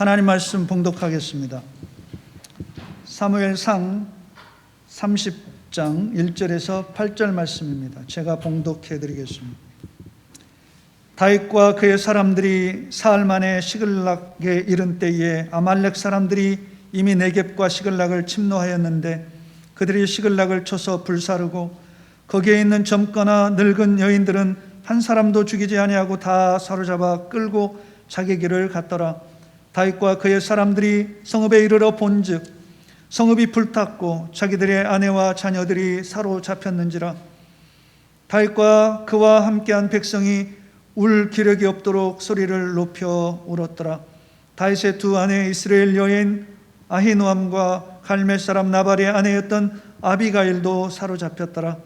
하나님 말씀 봉독하겠습니다. 사무엘상 30장 1절에서 8절 말씀입니다. 제가 봉독해 드리겠습니다. 다윗과 그의 사람들이 사흘 만에 시글락에 이른 때에 아말렉 사람들이 이미 네겝과 시글락을 침노하였는데 그들이 시글락을 쳐서 불사르고 거기에 있는 젊거나 늙은 여인들은 한 사람도 죽이지 아니하고 다 사로잡아 끌고 자기 길을 갔더라. 다윗과 그의 사람들이 성읍에 이르러 본즉 성읍이 불탔고 자기들의 아내와 자녀들이 사로잡혔는지라 다윗과 그와 함께한 백성이 울 기력이 없도록 소리를 높여 울었더라. 다윗의 두 아내 이스라엘 여인 아히노암과 갈멜 사람 나발의 아내였던 아비가일도 사로잡혔더라.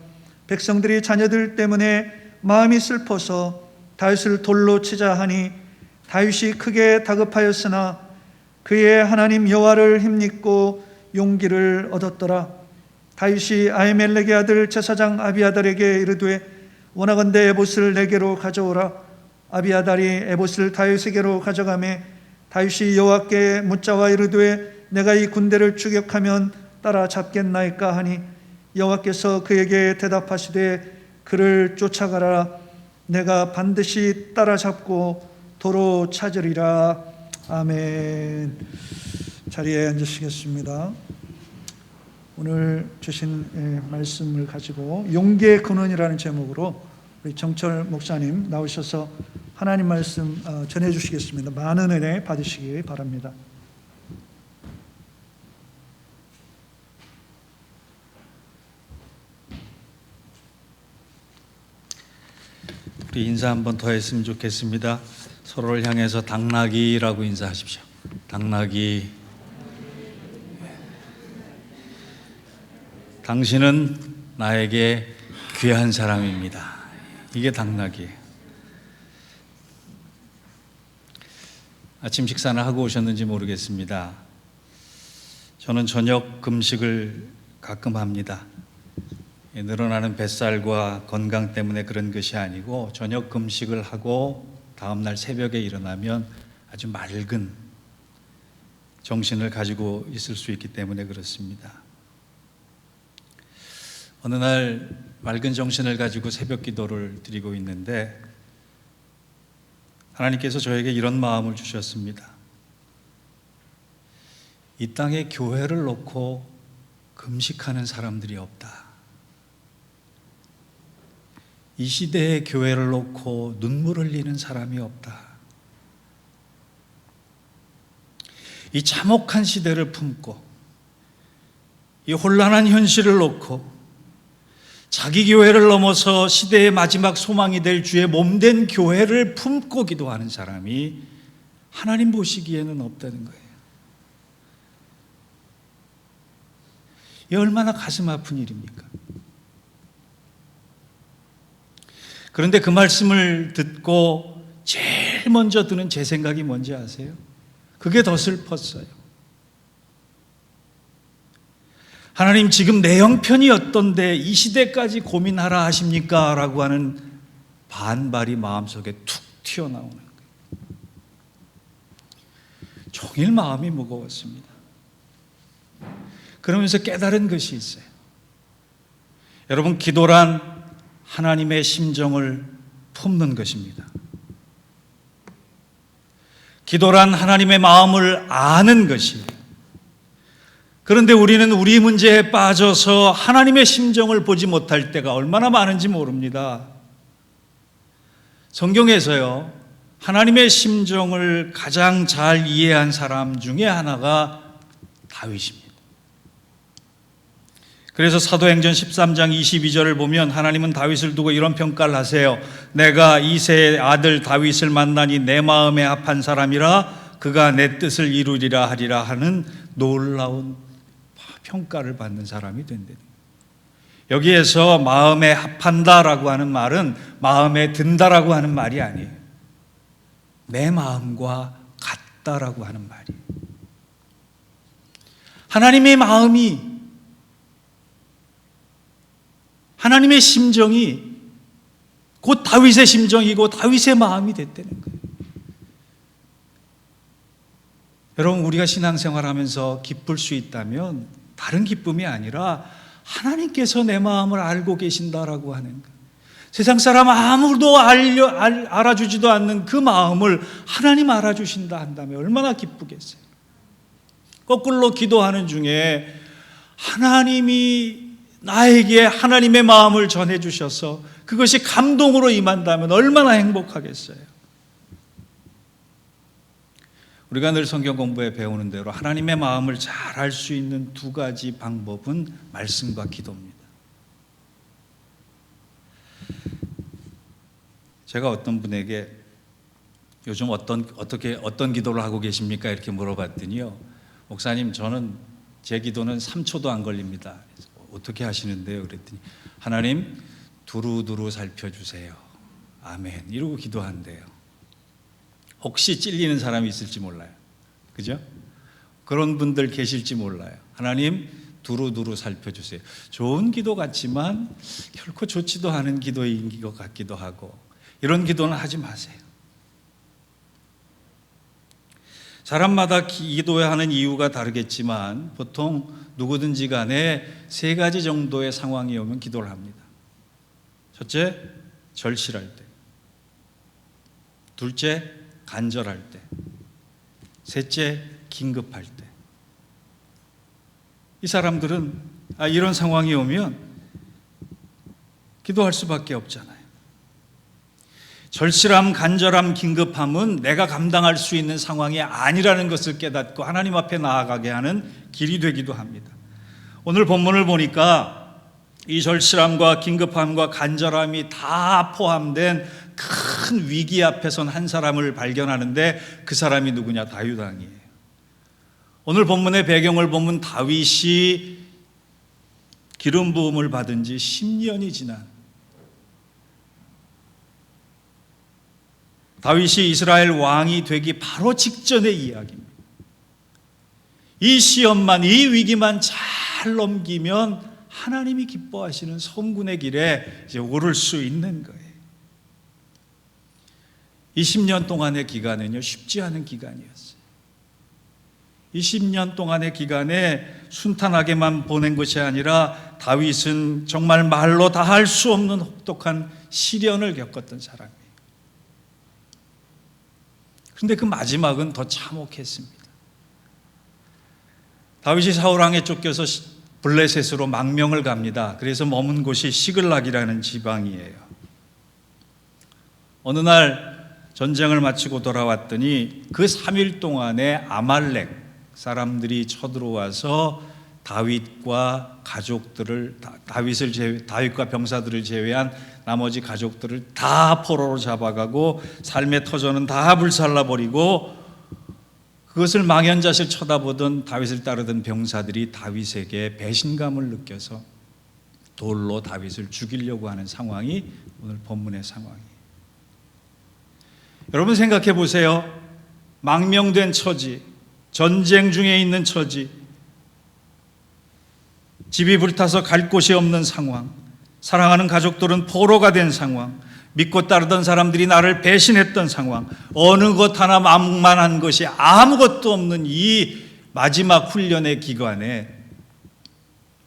백성들이 자녀들 때문에 마음이 슬퍼서 다윗을 돌로 치자 하니 다윗이 크게 다급하였으나 그의 하나님 여호와를 힘입고 용기를 얻었더라. 다윗이 아히멜렉의 아들 제사장 아비아달에게 이르되 원하건대 에봇을 내게로 가져오라. 아비아달이 에봇을 다윗에게로 가져가매 다윗이 여호와께 묻자와 이르되 내가 이 군대를 추격하면 따라잡겠나이까 하니 여호와께서 그에게 대답하시되 그를 쫓아가라. 내가 반드시 따라잡고 도로 찾으리라. 아멘. 자리에 앉으시겠습니다. 오늘 주신 예, 말씀을 가지고 용기의 근원이라는 제목으로 우리 정철 목사님 나오셔서 하나님 말씀 어, 전해 주시겠습니다. 많은 은혜 받으시기 바랍니다. 인사 한번 더 했으면 좋겠습니다. 서로를 향해서 당나귀라고 인사하십시오. 당나귀. 당신은 나에게 귀한 사람입니다. 이게 당나귀. 아침 식사는 하고 오셨는지 모르겠습니다. 저는 저녁 금식을 가끔 합니다. 예, 늘어나는 뱃살과 건강 때문에 그런 것이 아니고 저녁 금식을 하고 다음 날 새벽에 일어나면 아주 맑은 정신을 가지고 있을 수 있기 때문에 그렇습니다. 어느 날 맑은 정신을 가지고 새벽 기도를 드리고 있는데 하나님께서 저에게 이런 마음을 주셨습니다. 이 땅에 교회를 놓고 금식하는 사람들이 없다. 이 시대의 교회를 놓고 눈물 흘리는 사람이 없다. 이 참혹한 시대를 품고 이 혼란한 현실을 놓고 자기 교회를 넘어서 시대의 마지막 소망이 될 주의 몸된 교회를 품고 기도하는 사람이 하나님 보시기에는 없다는 거예요. 이 얼마나 가슴 아픈 일입니까? 그런데 그 말씀을 듣고 제일 먼저 드는 제 생각이 뭔지 아세요? 그게 더 슬펐어요. 하나님 지금 내 형편이 어떤데 이 시대까지 고민하라 하십니까? 라고 하는 반발이 마음속에 툭 튀어나오는 거예요. 종일 마음이 무거웠습니다. 그러면서 깨달은 것이 있어요. 여러분, 기도란 하나님의 심정을 품는 것입니다. 기도란 하나님의 마음을 아는 것이에요. 그런데 우리는 우리 문제에 빠져서 하나님의 심정을 보지 못할 때가 얼마나 많은지 모릅니다. 성경에서요, 하나님의 심정을 가장 잘 이해한 사람 중에 하나가 다윗입니다. 그래서 사도행전 13장 22절을 보면 하나님은 다윗을 두고 이런 평가를 하세요. 내가 이세의 아들 다윗을 만나니 내 마음에 합한 사람이라 그가 내 뜻을 이루리라 하리라 하는 놀라운 평가를 받는 사람이 된다. 여기에서 마음에 합한다라고 하는 말은 마음에 든다라고 하는 말이 아니에요. 내 마음과 같다라고 하는 말이에요. 하나님의 마음이 하나님의 심정이 곧 다윗의 심정이고 다윗의 마음이 됐다는 거예요. 여러분 우리가 신앙생활 하면서 기쁠 수 있다면 다른 기쁨이 아니라 하나님께서 내 마음을 알고 계신다라고 하는 것. 세상 사람 아무도 알려, 알, 알아주지도 않는 그 마음을 하나님 알아주신다 한다면 얼마나 기쁘겠어요. 거꾸로 기도하는 중에 하나님이 나에게 하나님의 마음을 전해 주셔서 그것이 감동으로 임한다면 얼마나 행복하겠어요. 우리가 늘 성경 공부에 배우는 대로 하나님의 마음을 잘 알 수 있는 두 가지 방법은 말씀과 기도입니다. 제가 어떤 분에게 요즘 어떤 어떻게 어떤 기도를 하고 계십니까 이렇게 물어봤더니요. 목사님 저는 제 기도는 3초도 안 걸립니다. 어떻게 하시는데요? 그랬더니 하나님 두루두루 살펴주세요. 아멘. 이러고 기도한대요. 혹시 찔리는 사람이 있을지 몰라요. 그죠? 그런 분들 계실지 몰라요. 하나님 두루두루 살펴주세요. 좋은 기도 같지만 결코 좋지도 않은 기도인 것 같기도 하고 이런 기도는 하지 마세요. 사람마다 기도하는 이유가 다르겠지만 보통 누구든지 간에 세 가지 정도의 상황이 오면 기도를 합니다. 첫째, 절실할 때. 둘째, 간절할 때. 셋째, 긴급할 때. 이 사람들은 아, 이런 상황이 오면 기도할 수밖에 없잖아요. 절실함, 간절함, 긴급함은 내가 감당할 수 있는 상황이 아니라는 것을 깨닫고 하나님 앞에 나아가게 하는 길이 되기도 합니다. 오늘 본문을 보니까 이 절실함과 긴급함과 간절함이 다 포함된 큰 위기 앞에 선 한 사람을 발견하는데 그 사람이 누구냐? 다윗 왕이에요. 오늘 본문의 배경을 보면 다윗이 기름 부음을 받은 지 10년이 지난 다윗이 이스라엘 왕이 되기 바로 직전의 이야기입니다. 이 시험만, 이 위기만 잘 넘기면 하나님이 기뻐하시는 성군의 길에 이제 오를 수 있는 거예요. 20년 동안의 기간은요, 쉽지 않은 기간이었어요. 20년 동안의 기간에 순탄하게만 보낸 것이 아니라 다윗은 정말 말로 다 할 수 없는 혹독한 시련을 겪었던 사람 그런데 그 마지막은 더 참혹했습니다. 다윗이 사울왕에 쫓겨서 블레셋으로 망명을 갑니다. 그래서 머문 곳이 시글락이라는 지방이에요. 어느 날 전쟁을 마치고 돌아왔더니 그 3일 동안에 아말렉 사람들이 쳐들어와서 다윗과 가족들을 다윗을 제외, 다윗과 병사들을 제외한 나머지 가족들을 다 포로로 잡아가고 삶의 터전은 다 불살라 버리고 그것을 망연자실 쳐다보던 다윗을 따르던 병사들이 다윗에게 배신감을 느껴서 돌로 다윗을 죽이려고 하는 상황이 오늘 본문의 상황이에요. 여러분 생각해 보세요. 망명된 처지, 전쟁 중에 있는 처지, 집이 불타서 갈 곳이 없는 상황, 사랑하는 가족들은 포로가 된 상황, 믿고 따르던 사람들이 나를 배신했던 상황, 어느 것 하나 만만한 것이 아무것도 없는 이 마지막 훈련의 기간에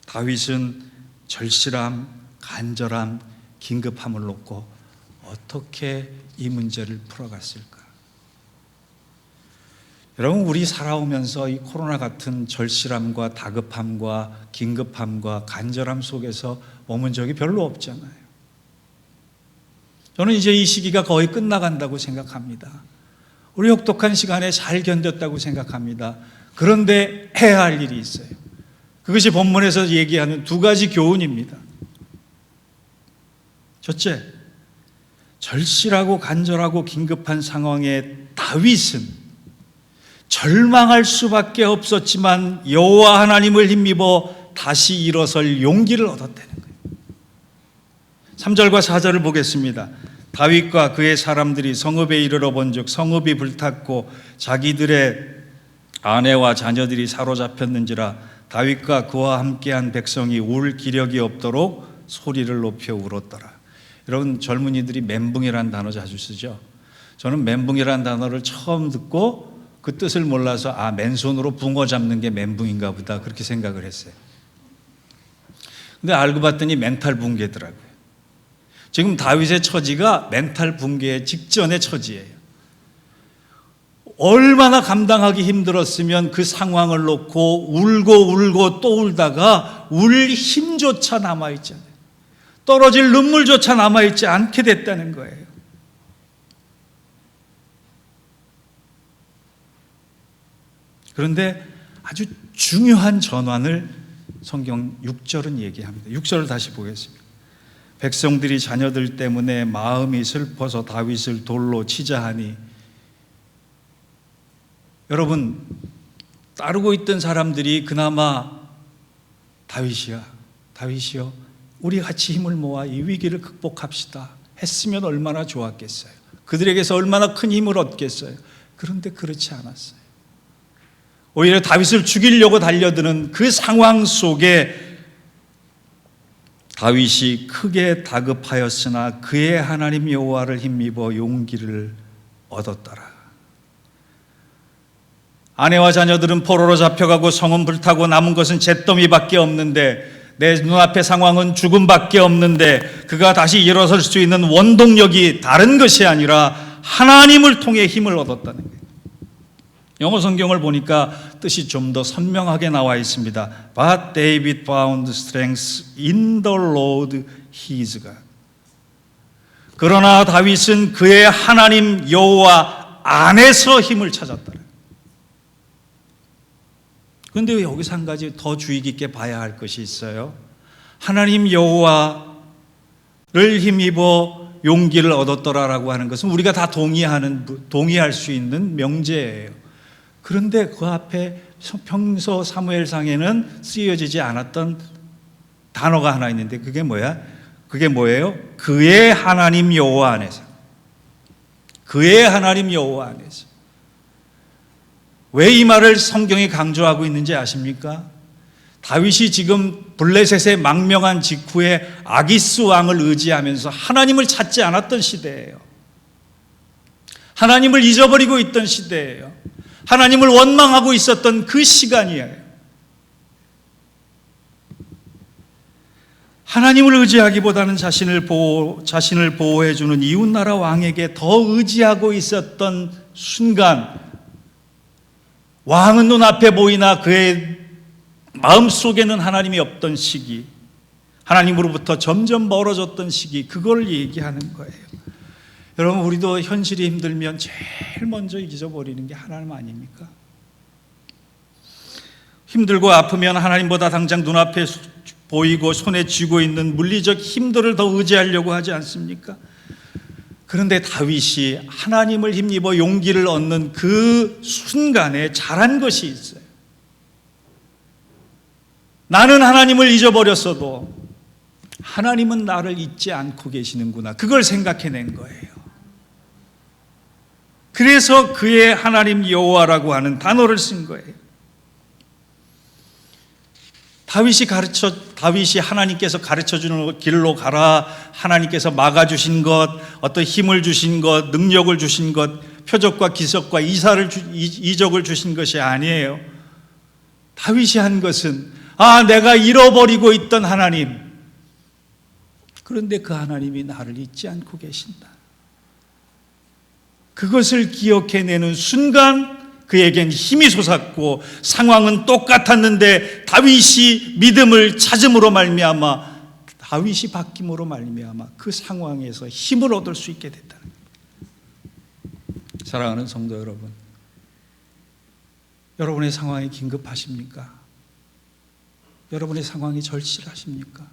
다윗은 절실함, 간절함, 긴급함을 놓고 어떻게 이 문제를 풀어갔을까? 여러분 우리 살아오면서 이 코로나 같은 절실함과 다급함과 긴급함과 간절함 속에서 머문 적이 별로 없잖아요. 저는 이제 이 시기가 거의 끝나간다고 생각합니다. 우리 혹독한 시간에 잘 견뎠다고 생각합니다. 그런데 해야 할 일이 있어요. 그것이 본문에서 얘기하는 두 가지 교훈입니다. 첫째, 절실하고 간절하고 긴급한 상황에 다윗은 절망할 수밖에 없었지만 여호와 하나님을 힘입어 다시 일어설 용기를 얻었다는 거예요. 3절과 4절을 보겠습니다. 다윗과 그의 사람들이 성읍에 이르러 본즉 성읍이 불탔고 자기들의 아내와 자녀들이 사로잡혔는지라 다윗과 그와 함께한 백성이 울 기력이 없도록 소리를 높여 울었더라. 여러분 젊은이들이 멘붕이라는 단어 자주 쓰죠. 저는 멘붕이라는 단어를 처음 듣고 그 뜻을 몰라서 아 맨손으로 붕어 잡는 게 멘붕인가 보다 그렇게 생각을 했어요. 근데 알고 봤더니 멘탈 붕괴더라고요. 지금 다윗의 처지가 멘탈 붕괴 직전의 처지예요. 얼마나 감당하기 힘들었으면 그 상황을 놓고 울고 울고 또 울다가 울 힘조차 남아있잖아요. 떨어질 눈물조차 남아있지 않게 됐다는 거예요. 그런데 아주 중요한 전환을 성경 6절은 얘기합니다. 6절을 다시 보겠습니다. 백성들이 자녀들 때문에 마음이 슬퍼서 다윗을 돌로 치자 하니 여러분 따르고 있던 사람들이 그나마 다윗이야. 다윗이요 우리 같이 힘을 모아 이 위기를 극복합시다. 했으면 얼마나 좋았겠어요. 그들에게서 얼마나 큰 힘을 얻겠어요. 그런데 그렇지 않았어요. 오히려 다윗을 죽이려고 달려드는 그 상황 속에 다윗이 크게 다급하였으나 그의 하나님 여호와를 힘입어 용기를 얻었더라. 아내와 자녀들은 포로로 잡혀가고 성은 불타고 남은 것은 잿더미밖에 없는데 내 눈앞의 상황은 죽음밖에 없는데 그가 다시 일어설 수 있는 원동력이 다른 것이 아니라 하나님을 통해 힘을 얻었다는 거예요. 영어 성경을 보니까 뜻이 좀 더 선명하게 나와 있습니다. But David found strength in the Lord his God. 그러나 다윗은 그의 하나님 여호와 안에서 힘을 찾았다. 그런데 여기서 한 가지 더 주의 깊게 봐야 할 것이 있어요. 하나님 여호와를 힘입어 용기를 얻었더라라고 하는 것은 우리가 다 동의하는 동의할 수 있는 명제예요. 그런데 그 앞에 평소 사무엘상에는 쓰여지지 않았던 단어가 하나 있는데 그게 뭐야? 그게 뭐예요? 그의 하나님 여호와 안에서. 그의 하나님 여호와 안에서. 왜 이 말을 성경이 강조하고 있는지 아십니까? 다윗이 지금 블레셋에 망명한 직후에 아기스 왕을 의지하면서 하나님을 찾지 않았던 시대예요. 하나님을 잊어버리고 있던 시대예요. 하나님을 원망하고 있었던 그 시간이에요. 하나님을 의지하기보다는 자신을 보호, 자신을 보호해주는 이웃나라 왕에게 더 의지하고 있었던 순간, 왕은 눈앞에 보이나 그의 마음 속에는 하나님이 없던 시기, 하나님으로부터 점점 멀어졌던 시기, 그걸 얘기하는 거예요. 여러분, 우리도 현실이 힘들면 제일 먼저 잊어버리는 게 하나님 아닙니까? 힘들고 아프면 하나님보다 당장 눈앞에 보이고 손에 쥐고 있는 물리적 힘들을 더 의지하려고 하지 않습니까? 그런데 다윗이 하나님을 힘입어 용기를 얻는 그 순간에 잘한 것이 있어요. 나는 하나님을 잊어버렸어도 하나님은 나를 잊지 않고 계시는구나. 그걸 생각해낸 거예요. 그래서 그의 하나님 여호와라고 하는 단어를 쓴 거예요. 다윗이 가르쳐 다윗이 하나님께서 가르쳐 주는 길로 가라. 하나님께서 막아 주신 것, 어떤 힘을 주신 것, 능력을 주신 것, 표적과 기적과 이사를 주, 이적을 주신 것이 아니에요. 다윗이 한 것은 아, 내가 잃어버리고 있던 하나님. 그런데 그 하나님이 나를 잊지 않고 계신다. 그것을 기억해내는 순간 그에겐 힘이 솟았고 상황은 똑같았는데 다윗이 믿음을 찾음으로 말미암아 다윗이 바뀜으로 말미암아 그 상황에서 힘을 얻을 수 있게 됐다는 거예요. 사랑하는 성도 여러분, 여러분의 상황이 긴급하십니까? 여러분의 상황이 절실하십니까?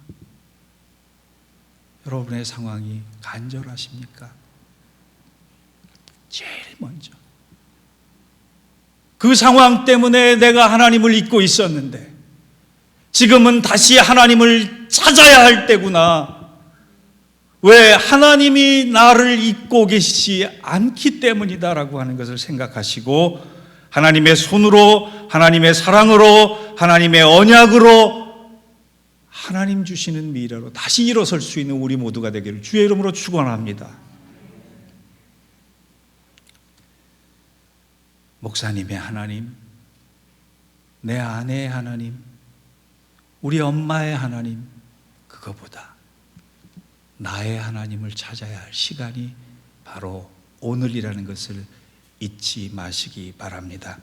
여러분의 상황이 간절하십니까? 제일 먼저 그 상황 때문에 내가 하나님을 잊고 있었는데 지금은 다시 하나님을 찾아야 할 때구나. 왜 하나님이 나를 잊고 계시지 않기 때문이다라고 하는 것을 생각하시고 하나님의 손으로 하나님의 사랑으로 하나님의 언약으로 하나님 주시는 미래로 다시 일어설 수 있는 우리 모두가 되기를 주의 이름으로 축원합니다. 목사님의 하나님, 내 아내의 하나님, 우리 엄마의 하나님, 그거보다 나의 하나님을 찾아야 할 시간이 바로 오늘이라는 것을 잊지 마시기 바랍니다.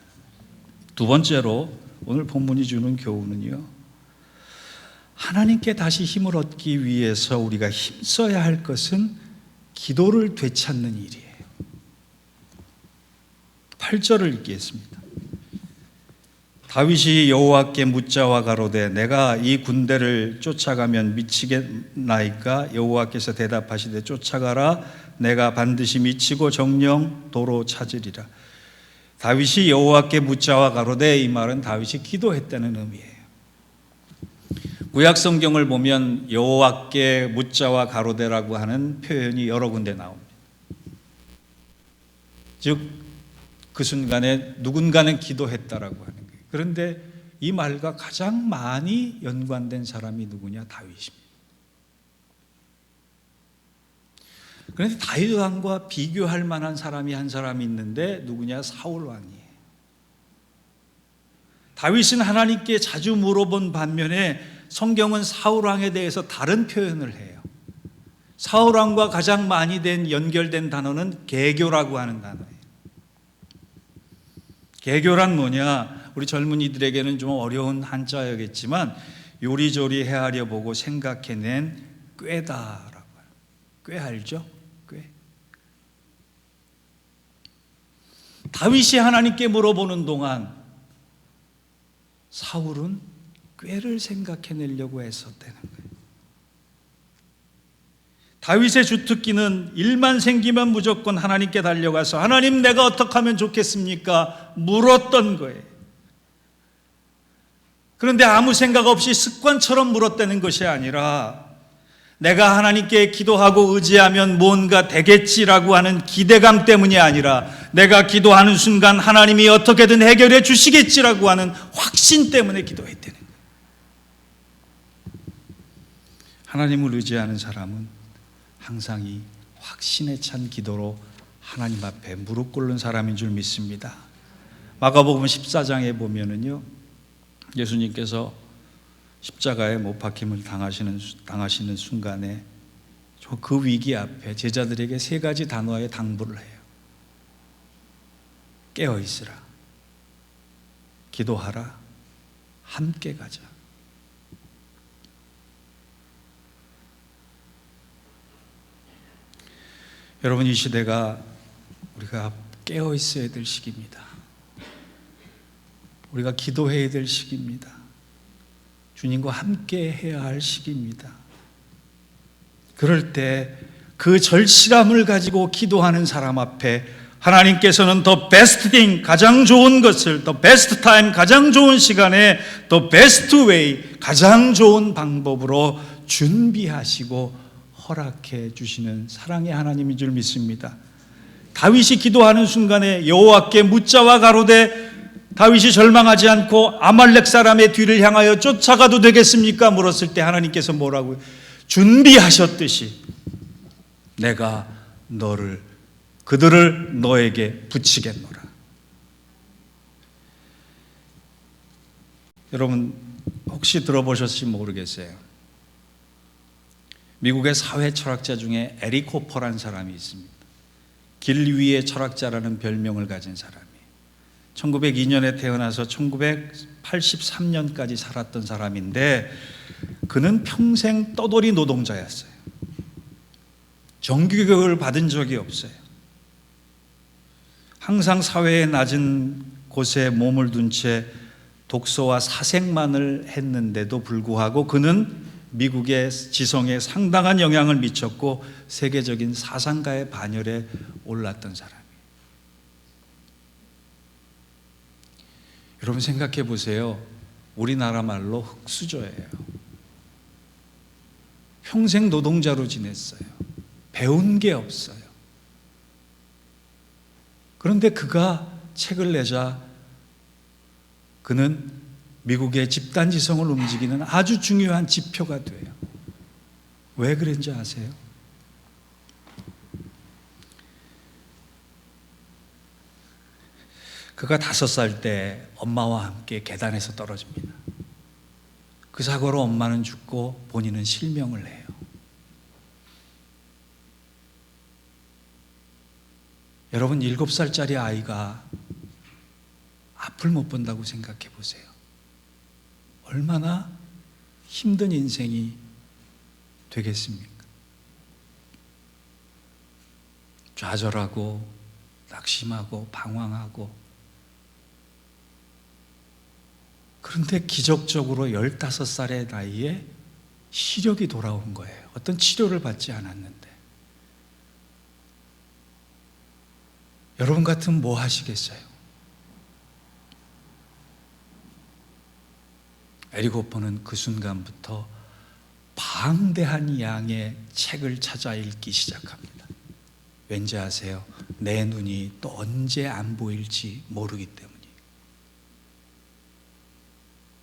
두 번째로 오늘 본문이 주는 교훈은요. 하나님께 다시 힘을 얻기 위해서 우리가 힘써야 할 것은 기도를 되찾는 일이에요. 8절을 읽겠습니다. 다윗이 여호와께 묻자와 가로되 내가 이 군대를 쫓아가면 미치겠나이까 여호와께서 대답하시되 쫓아가라 내가 반드시 미치고 정령 도로 찾으리라. 다윗이 여호와께 묻자와 가로되 이 말은 다윗이 기도했다는 의미예요. 구약 성경을 보면 여호와께 묻자와 가로되라고 하는 표현이 여러 군데 나옵니다. 즉 그 순간에 누군가는 기도했다라고 하는 거예요. 그런데 이 말과 가장 많이 연관된 사람이 누구냐? 다윗입니다. 그런데 다윗 왕과 비교할 만한 사람이 한 사람이 있는데 누구냐? 사울 왕이에요. 다윗은 하나님께 자주 물어본 반면에 성경은 사울 왕에 대해서 다른 표현을 해요. 사울 왕과 가장 많이 된 연결된 단어는 개교라고 하는 단어예요. 개교란 뭐냐? 우리 젊은이들에게는 좀 어려운 한자여겠지만 요리조리 헤아려 보고 생각해낸 꾀다라고. 꽤 알죠? 꽤. 다윗이 하나님께 물어보는 동안 사울은 꾀를 생각해내려고 했었다는 거예요. 다윗의 주특기는 일만 생기면 무조건 하나님께 달려가서 하나님 내가 어떻게 하면 좋겠습니까? 물었던 거예요. 그런데 아무 생각 없이 습관처럼 물었다는 것이 아니라 내가 하나님께 기도하고 의지하면 뭔가 되겠지라고 하는 기대감 때문이 아니라 내가 기도하는 순간 하나님이 어떻게든 해결해 주시겠지라고 하는 확신 때문에 기도했다는 거예요. 하나님을 의지하는 사람은 항상 이 확신에 찬 기도로 하나님 앞에 무릎 꿇는 사람인 줄 믿습니다. 마가복음 14장에 보면은요. 예수님께서 십자가에 못 박힘을 당하시는 당하시는 순간에 그 위기 앞에 제자들에게 세 가지 단어의 당부를 해요. 깨어 있으라. 기도하라. 함께 가자. 여러분 이 시대가 우리가 깨어 있어야 될 시기입니다. 우리가 기도해야 될 시기입니다. 주님과 함께 해야 할 시기입니다. 그럴 때 그 절실함을 가지고 기도하는 사람 앞에 하나님께서는 더 베스트 띵 가장 좋은 것을 더 베스트 타임 가장 좋은 시간에 더 베스트 웨이 가장 좋은 방법으로 준비하시고 허락해 주시는 사랑의 하나님인 줄 믿습니다. 다윗이 기도하는 순간에 여호와께 묻자와 가로되 다윗이 절망하지 않고 아말렉 사람의 뒤를 향하여 쫓아가도 되겠습니까? 물었을 때 하나님께서 뭐라고요? 준비하셨듯이 내가 너를 그들을 너에게 붙이겠노라. 여러분 혹시 들어보셨을지 모르겠어요. 미국의 사회 철학자 중에 호퍼라는 사람이 있습니다. 길 위의 철학자라는 별명을 가진 사람이. 1902년에 태어나서 1983년까지 살았던 사람인데 그는 평생 떠돌이 노동자였어요. 정규교육을 받은 적이 없어요. 항상 사회의 낮은 곳에 몸을 둔 채 독서와 사색만을 했는데도 불구하고 그는 미국의 지성에 상당한 영향을 미쳤고 세계적인 사상가의 반열에 올랐던 사람이에요. 여러분 생각해 보세요. 우리나라 말로 흙수저예요. 평생 노동자로 지냈어요. 배운 게 없어요. 그런데 그가 책을 내자 그는 미국의 집단 지성을 움직이는 아주 중요한 지표가 돼요. 왜 그런지 아세요? 그가 다섯 살 때 엄마와 함께 계단에서 떨어집니다. 그 사고로 엄마는 죽고 본인은 실명을 해요. 여러분 일곱 살짜리 아이가 앞을 못 본다고 생각해 보세요. 얼마나 힘든 인생이 되겠습니까? 좌절하고 낙심하고 방황하고 그런데 기적적으로 15살의 나이에 시력이 돌아온 거예요. 어떤 치료를 받지 않았는데. 여러분 같으면 뭐 하시겠어요? 에리고포는 그 순간부터 방대한 양의 책을 찾아 읽기 시작합니다. 왠지 아세요? 내 눈이 또 언제 안 보일지 모르기 때문이에요.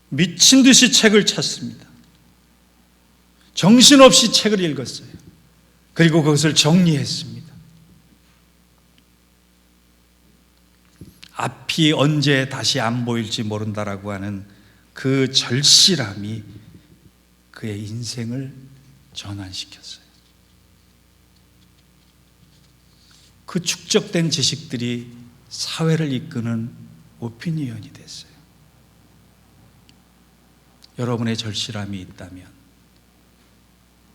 미친 듯이 책을 찾습니다. 정신없이 책을 읽었어요. 그리고 그것을 정리했습니다. 앞이 언제 다시 안 보일지 모른다라고 하는 그 절실함이 그의 인생을 전환시켰어요. 그 축적된 지식들이 사회를 이끄는 오피니언이 됐어요. 여러분의 절실함이 있다면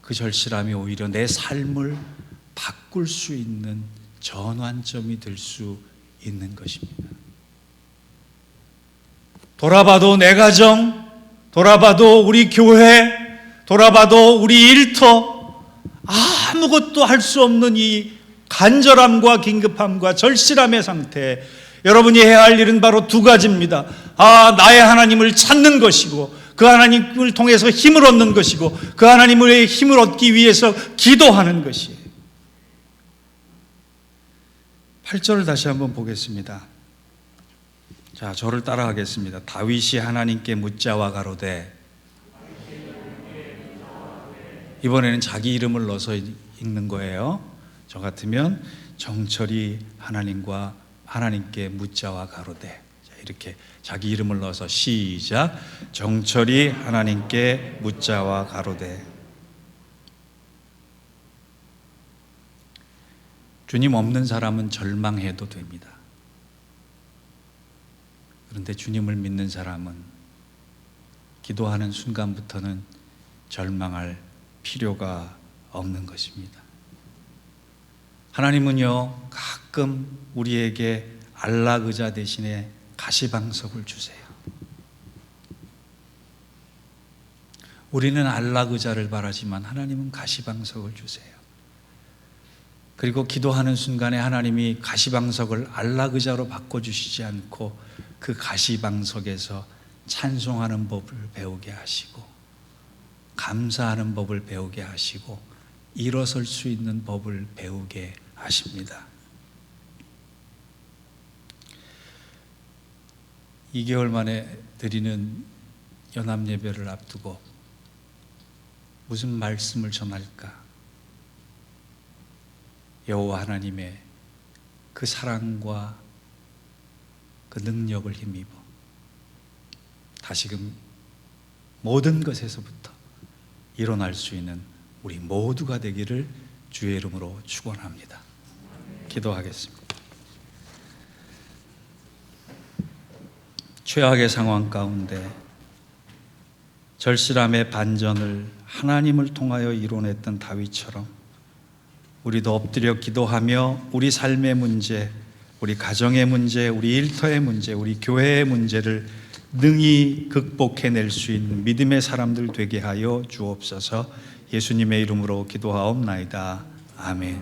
그 절실함이 오히려 내 삶을 바꿀 수 있는 전환점이 될 수 있는 것입니다. 돌아봐도 내 가정, 돌아봐도 우리 교회, 돌아봐도 우리 일터, 아무것도 할 수 없는 이 간절함과 긴급함과 절실함의 상태. 여러분이 해야 할 일은 바로 두 가지입니다. 아, 나의 하나님을 찾는 것이고, 그 하나님을 통해서 힘을 얻는 것이고, 그 하나님의 힘을 얻기 위해서 기도하는 것이에요. 8절을 다시 한번 보겠습니다. 자, 저를 따라하겠습니다. 다윗이 하나님께 묻자와 가로되 이번에는 자기 이름을 넣어서 읽는 거예요. 저 같으면 정철이 하나님과 하나님께 묻자와 가로되 자, 이렇게 자기 이름을 넣어서 시작 정철이 하나님께 묻자와 가로되 주님 없는 사람은 절망해도 됩니다. 그런데 주님을 믿는 사람은 기도하는 순간부터는 절망할 필요가 없는 것입니다. 하나님은요, 가끔 우리에게 안락의자 대신에 가시방석을 주세요. 우리는 안락의자를 바라지만 하나님은 가시방석을 주세요. 그리고 기도하는 순간에 하나님이 가시방석을 안락의자로 바꿔주시지 않고 그 가시방석에서 찬송하는 법을 배우게 하시고 감사하는 법을 배우게 하시고 일어설 수 있는 법을 배우게 하십니다. 2개월 만에 드리는 연합 예배를 앞두고 무슨 말씀을 전할까? 여호와 하나님의 그 사랑과 그 능력을 힘입어 다시금 모든 것에서부터 일어날 수 있는 우리 모두가 되기를 주의 이름으로 축원합니다. 기도하겠습니다. 최악의 상황 가운데 절실함의 반전을 하나님을 통하여 이뤄냈던 다윗처럼 우리도 엎드려 기도하며 우리 삶의 문제, 우리 가정의 문제, 우리 일터의 문제, 우리 교회의 문제를 능히 극복해낼 수 있는 믿음의 사람들 되게 하여 주옵소서 예수님의 이름으로 기도하옵나이다. 아멘.